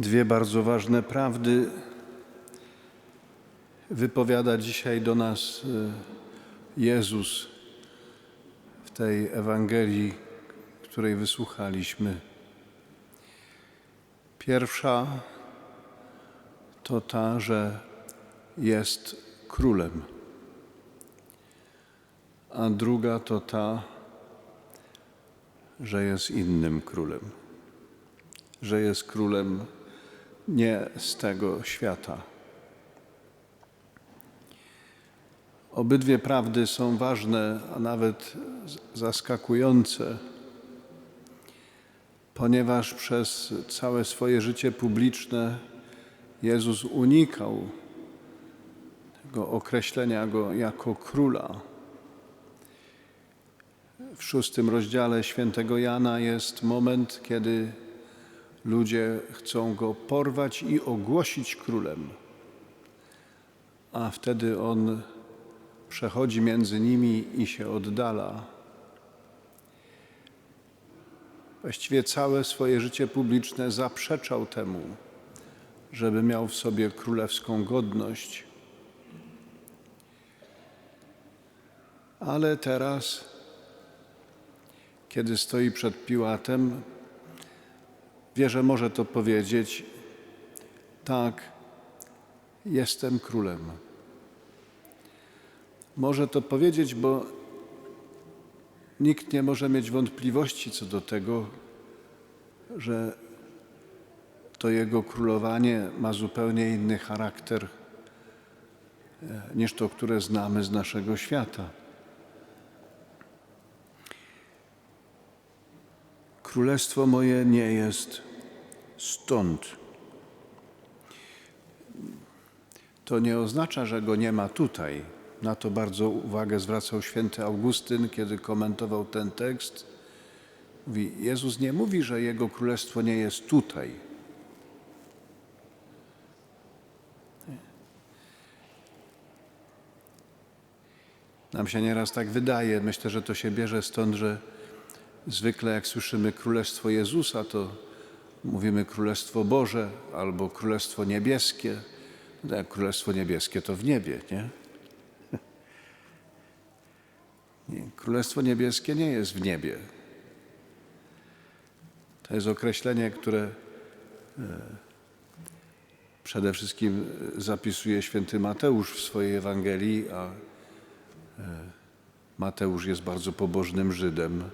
Dwie bardzo ważne prawdy wypowiada dzisiaj do nas y, Jezus w tej Ewangelii, której wysłuchaliśmy. Pierwsza to ta, że jest królem, a druga to ta, że jest innym królem, że jest królem nie z tego świata. Obydwie prawdy są ważne, a nawet zaskakujące, ponieważ przez całe swoje życie publiczne Jezus unikał tego określenia go jako króla. W szóstym rozdziale świętego Jana jest moment, kiedy ludzie chcą go porwać i ogłosić królem. A wtedy on przechodzi między nimi i się oddala. Właściwie całe swoje życie publiczne zaprzeczał temu, żeby miał w sobie królewską godność. Ale teraz, kiedy stoi przed Piłatem, wie, że może to powiedzieć: Tak, jestem królem. Może to powiedzieć, bo nikt nie może mieć wątpliwości co do tego, że to jego królowanie ma zupełnie inny charakter e, niż to, które znamy z naszego świata. Królestwo moje nie jest stąd. To nie oznacza, że go nie ma tutaj. Na to bardzo uwagę zwracał święty Augustyn, kiedy komentował ten tekst. Mówi, Jezus nie mówi, że Jego królestwo nie jest tutaj. Nam się nieraz tak wydaje. Myślę, że to się bierze stąd, że zwykle jak słyszymy Królestwo Jezusa, to mówimy Królestwo Boże albo Królestwo Niebieskie. No jak Królestwo Niebieskie to w niebie, nie? nie? Królestwo Niebieskie nie jest w niebie. To jest określenie, które e, przede wszystkim zapisuje święty Mateusz w swojej Ewangelii, a e, Mateusz jest bardzo pobożnym Żydem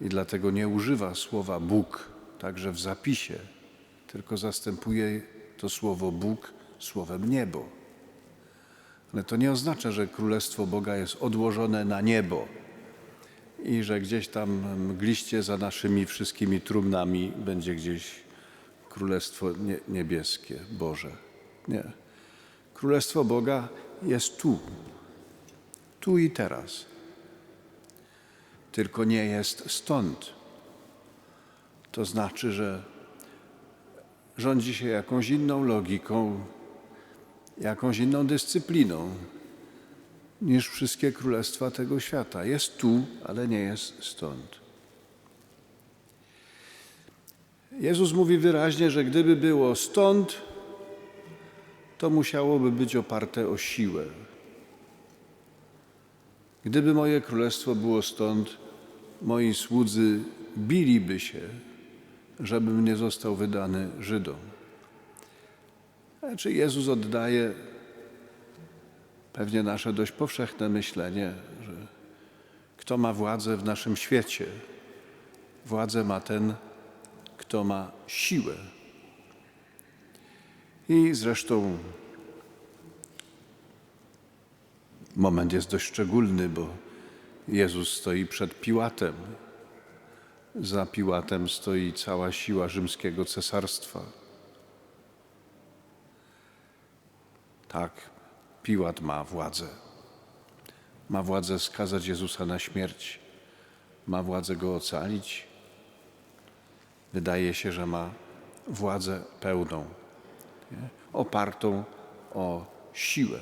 i dlatego nie używa słowa Bóg także w zapisie, tylko zastępuje to słowo Bóg słowem niebo. Ale to nie oznacza, że Królestwo Boga jest odłożone na niebo i że gdzieś tam mgliście za naszymi wszystkimi trumnami będzie gdzieś Królestwo Niebieskie, Boże. Nie. Królestwo Boga jest tu, tu i teraz. Tylko nie jest stąd. To znaczy, że rządzi się jakąś inną logiką, jakąś inną dyscypliną niż wszystkie królestwa tego świata. Jest tu, ale nie jest stąd. Jezus mówi wyraźnie, że gdyby było stąd, to musiałoby być oparte o siłę. Gdyby moje królestwo było stąd, moi słudzy biliby się, żebym nie został wydany Żydom. Czy Jezus oddaje pewnie nasze dość powszechne myślenie, że kto ma władzę w naszym świecie, władzę ma ten, kto ma siłę. I zresztą moment jest dość szczególny, bo Jezus stoi przed Piłatem. Za Piłatem stoi cała siła rzymskiego cesarstwa. Tak, Piłat ma władzę. Ma władzę skazać Jezusa na śmierć, ma władzę go ocalić. Wydaje się, że ma władzę pełną, nie? opartą o siłę,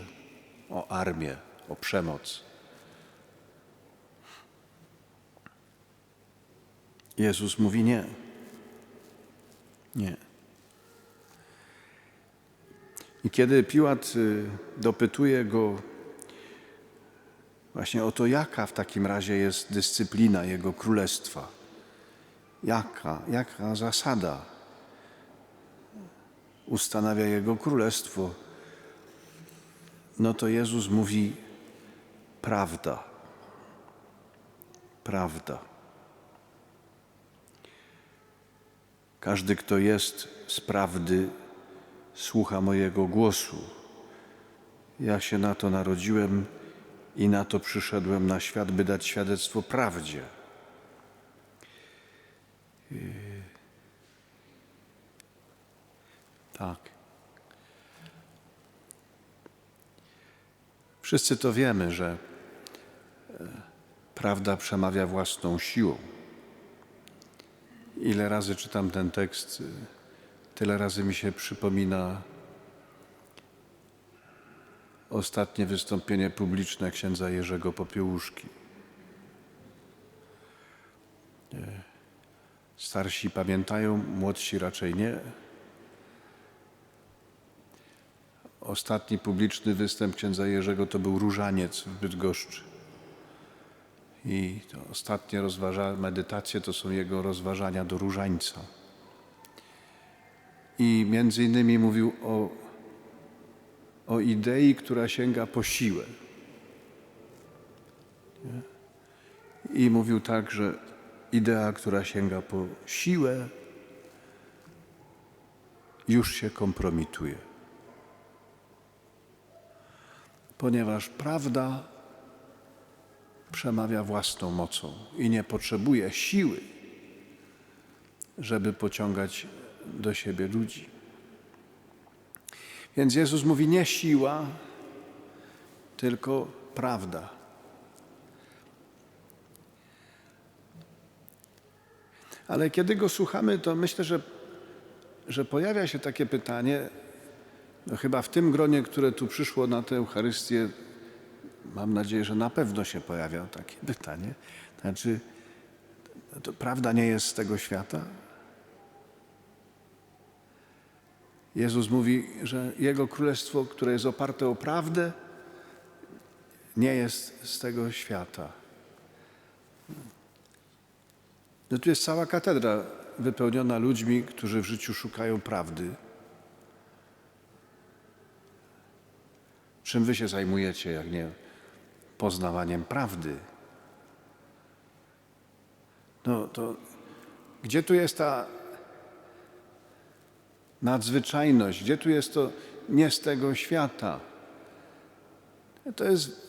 o armię, o przemoc. Jezus mówi nie. Nie. I kiedy Piłat y, dopytuje go właśnie o to, jaka w takim razie jest dyscyplina jego królestwa, jaka, jaka zasada ustanawia jego królestwo, no to Jezus mówi prawda. Prawda. Każdy, kto jest z prawdy, słucha mojego głosu. Ja się na to narodziłem i na to przyszedłem na świat, by dać świadectwo prawdzie. Tak. Wszyscy to wiemy, że e, prawda przemawia własną siłą. Ile razy czytam ten tekst, tyle razy mi się przypomina ostatnie wystąpienie publiczne księdza Jerzego Popiełuszki. Starsi pamiętają, młodsi raczej nie. Ostatni publiczny występ księdza Jerzego to był Różaniec w Bydgoszczy. I to ostatnie rozważa, medytacje to są jego rozważania do różańca. I między innymi mówił o, o idei, która sięga po siłę. I mówił tak, że idea, która sięga po siłę, już się kompromituje. Ponieważ prawda przemawia własną mocą i nie potrzebuje siły, żeby pociągać do siebie ludzi. Więc Jezus mówi nie siła, tylko prawda. Ale kiedy go słuchamy, to myślę, że, że pojawia się takie pytanie, no chyba w tym gronie, które tu przyszło na tę Eucharystię, mam nadzieję, że na pewno się pojawia takie pytanie. Znaczy, to prawda nie jest z tego świata? Jezus mówi, że Jego królestwo, które jest oparte o prawdę, nie jest z tego świata. No tu jest cała katedra wypełniona ludźmi, którzy w życiu szukają prawdy. Czym wy się zajmujecie, jak nie poznawaniem prawdy? No to gdzie tu jest ta nadzwyczajność? Gdzie tu jest to nie z tego świata? To jest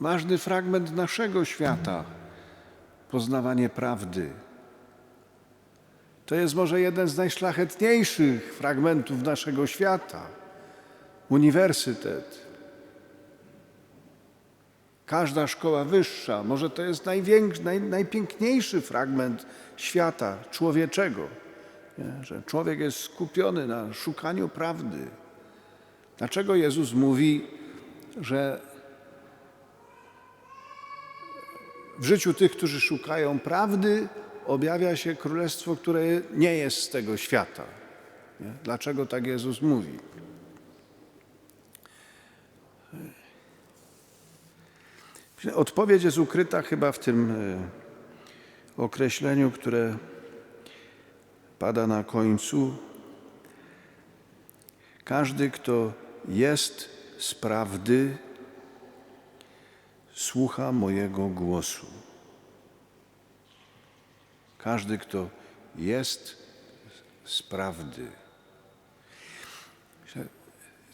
ważny fragment naszego świata poznawanie prawdy. To jest może jeden z najszlachetniejszych fragmentów naszego świata uniwersytet. Każda szkoła wyższa, może to jest naj, najpiękniejszy fragment świata człowieczego, nie? że człowiek jest skupiony na szukaniu prawdy. Dlaczego Jezus mówi, że w życiu tych, którzy szukają prawdy, objawia się królestwo, które nie jest z tego świata? Nie? Dlaczego tak Jezus mówi? Odpowiedź jest ukryta chyba w tym e, określeniu, które pada na końcu. Każdy, kto jest z prawdy, słucha mojego głosu. Każdy, kto jest z prawdy.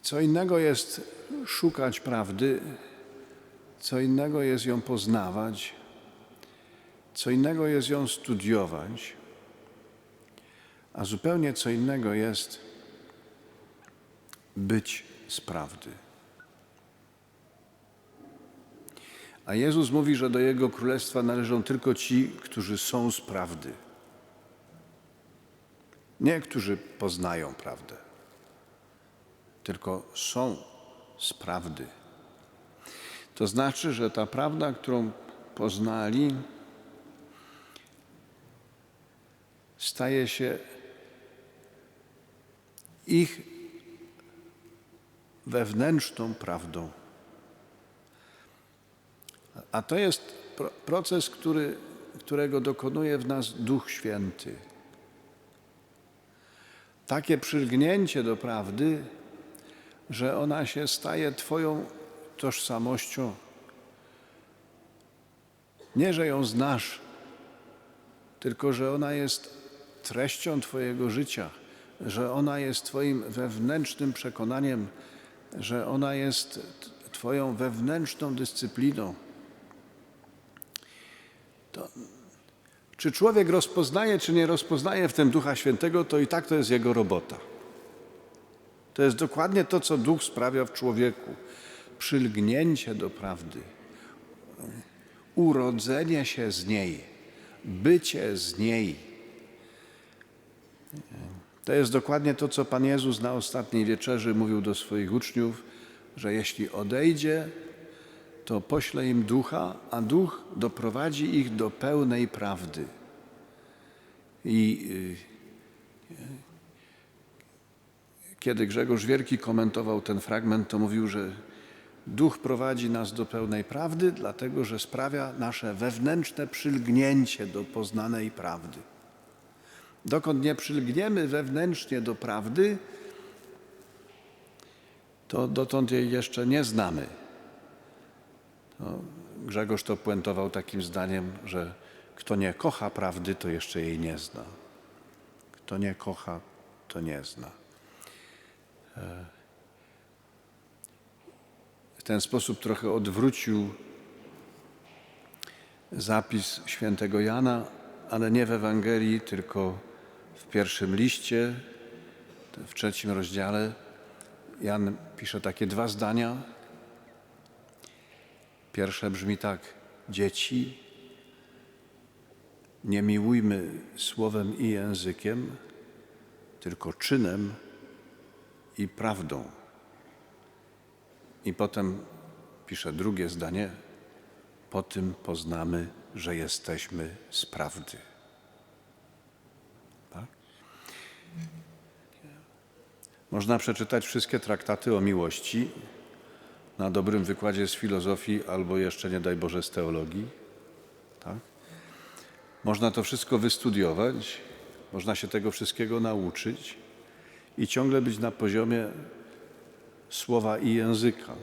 Co innego jest szukać prawdy, co innego jest ją poznawać, co innego jest ją studiować, a zupełnie co innego jest być z prawdy. A Jezus mówi, że do Jego królestwa należą tylko ci, którzy są z prawdy. Nie którzy poznają prawdę, tylko są z prawdy. To znaczy, że ta prawda, którą poznali, staje się ich wewnętrzną prawdą. A to jest pro- proces, który, którego dokonuje w nas Duch Święty. Takie przylgnięcie do prawdy, że ona się staje Twoją tożsamością. Nie, że ją znasz, tylko że ona jest treścią Twojego życia, że ona jest Twoim wewnętrznym przekonaniem, że ona jest Twoją wewnętrzną dyscypliną. To, czy człowiek rozpoznaje, czy nie rozpoznaje w tym Ducha Świętego, to i tak to jest jego robota. To jest dokładnie to, co Duch sprawia w człowieku. Przylgnięcie do prawdy, urodzenie się z niej, bycie z niej. To jest dokładnie to, co Pan Jezus na ostatniej wieczerzy mówił do swoich uczniów, że jeśli odejdzie, to pośle im ducha, a duch doprowadzi ich do pełnej prawdy. I y, kiedy Grzegorz Wielki komentował ten fragment, to mówił, że duch prowadzi nas do pełnej prawdy, dlatego że sprawia nasze wewnętrzne przylgnięcie do poznanej prawdy. Dokąd nie przylgniemy wewnętrznie do prawdy, to dotąd jej jeszcze nie znamy. Grzegorz to puentował takim zdaniem, że kto nie kocha prawdy, to jeszcze jej nie zna. Kto nie kocha, to nie zna. Ten sposób trochę odwrócił zapis świętego Jana, ale nie w Ewangelii, tylko w pierwszym liście, w trzecim rozdziale. Jan pisze takie dwa zdania. Pierwsze brzmi tak: Dzieci, nie miłujmy słowem i językiem, tylko czynem i prawdą. I potem pisze drugie zdanie: Po tym poznamy, że jesteśmy z prawdy. Tak? Można przeczytać wszystkie traktaty o miłości na dobrym wykładzie z filozofii albo jeszcze nie daj Boże z teologii. Tak? Można to wszystko wystudiować, można się tego wszystkiego nauczyć i ciągle być na poziomie słowa i języka.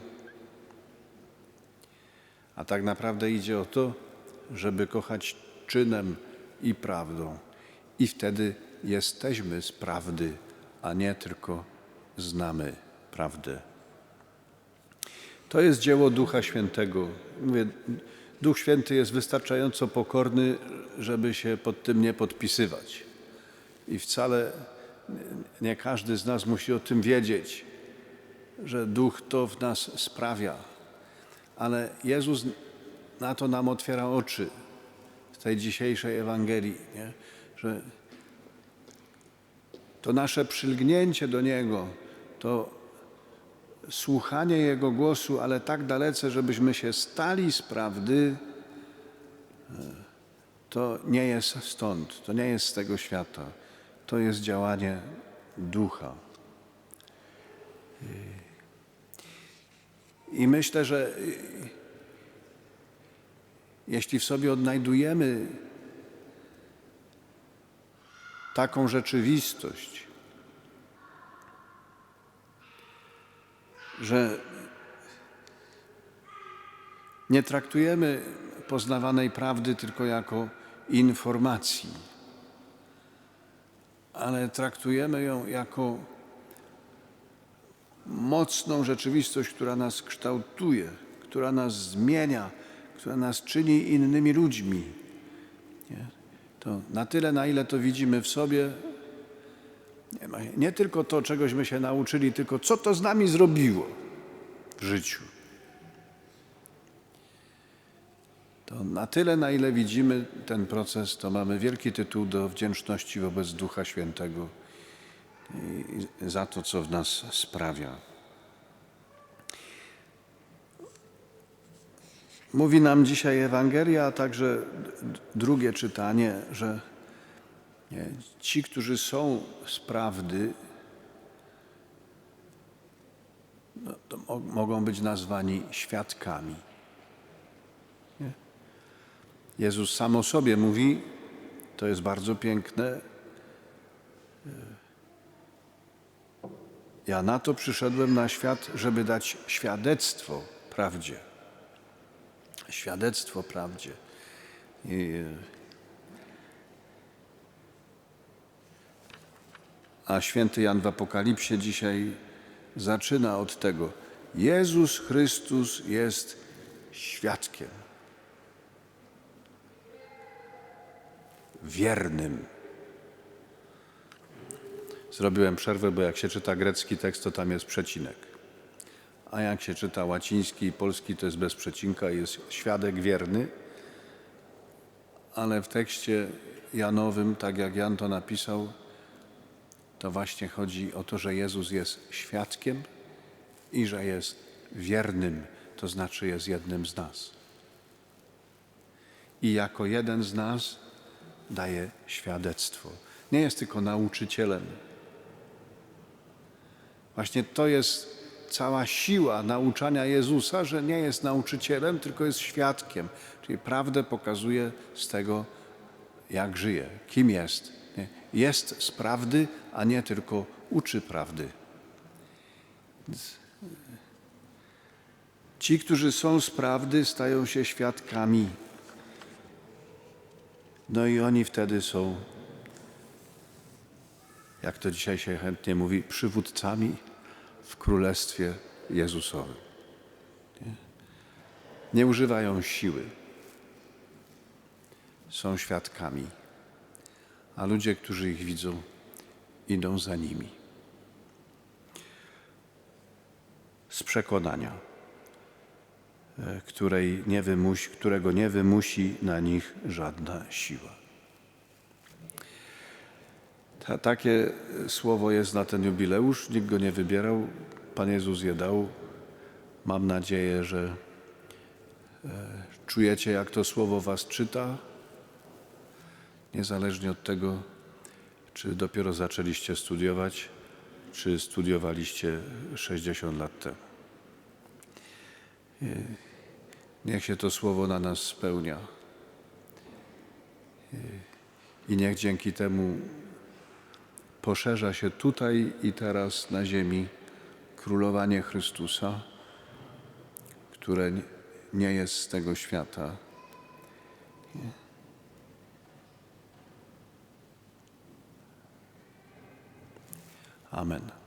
A tak naprawdę idzie o to, żeby kochać czynem i prawdą. I wtedy jesteśmy z prawdy, a nie tylko znamy prawdę. To jest dzieło Ducha Świętego. Mówię, Duch Święty jest wystarczająco pokorny, żeby się pod tym nie podpisywać. I wcale nie każdy z nas musi o tym wiedzieć, że Duch to w nas sprawia. Ale Jezus na to nam otwiera oczy w tej dzisiejszej Ewangelii, nie? że to nasze przylgnięcie do Niego, to słuchanie Jego głosu, ale tak dalece, żebyśmy się stali z prawdy, to nie jest stąd, to nie jest z tego świata. To jest działanie ducha. I myślę, że jeśli w sobie odnajdujemy taką rzeczywistość, że nie traktujemy poznawanej prawdy tylko jako informacji, ale traktujemy ją jako mocną rzeczywistość, która nas kształtuje, która nas zmienia, która nas czyni innymi ludźmi. Nie? To na tyle, na ile to widzimy w sobie, nie, ma, nie tylko to, czegośmy się nauczyli, tylko co to z nami zrobiło w życiu. To na tyle, na ile widzimy ten proces, to mamy wielki tytuł do wdzięczności wobec Ducha Świętego za to, co w nas sprawia. Mówi nam dzisiaj Ewangelia, a także drugie czytanie, że ci, którzy są z prawdy, no, mogą być nazwani świadkami. Nie? Jezus sam o sobie mówi, to jest bardzo piękne. Ja na to przyszedłem na świat, żeby dać świadectwo prawdzie. Świadectwo prawdzie. I, a święty Jan w Apokalipsie dzisiaj zaczyna od tego. Jezus Chrystus jest świadkiem. Wiernym. Zrobiłem przerwę, bo jak się czyta grecki tekst, to tam jest przecinek. A jak się czyta łaciński i polski, to jest bez przecinka, jest świadek wierny. Ale w tekście Janowym, tak jak Jan to napisał, to właśnie chodzi o to, że Jezus jest świadkiem i że jest wiernym, to znaczy jest jednym z nas. I jako jeden z nas daje świadectwo. Nie jest tylko nauczycielem. Właśnie to jest cała siła nauczania Jezusa, że nie jest nauczycielem, tylko jest świadkiem. Czyli prawdę pokazuje z tego, jak żyje, kim jest. Jest z prawdy, a nie tylko uczy prawdy. Więc Ci, którzy są z prawdy, stają się świadkami. No i oni wtedy są, jak to dzisiaj się chętnie mówi, przywódcami w Królestwie Jezusowym. Nie, Nie używają siły. Są świadkami, a ludzie, którzy ich widzą, idą za nimi. Z przekonania, e, której nie wymusi, którego nie wymusi na nich żadna siła. Ta, takie słowo jest na ten jubileusz, nikt go nie wybierał, Pan Jezus je dał. Mam nadzieję, że e, czujecie, jak to słowo Was czyta, niezależnie od tego, czy dopiero zaczęliście studiować, czy studiowaliście 60 lat temu. E, Niech się to słowo na nas spełnia. E, I niech dzięki temu poszerza się tutaj i teraz na ziemi królowanie Chrystusa, które nie jest z tego świata. Amen.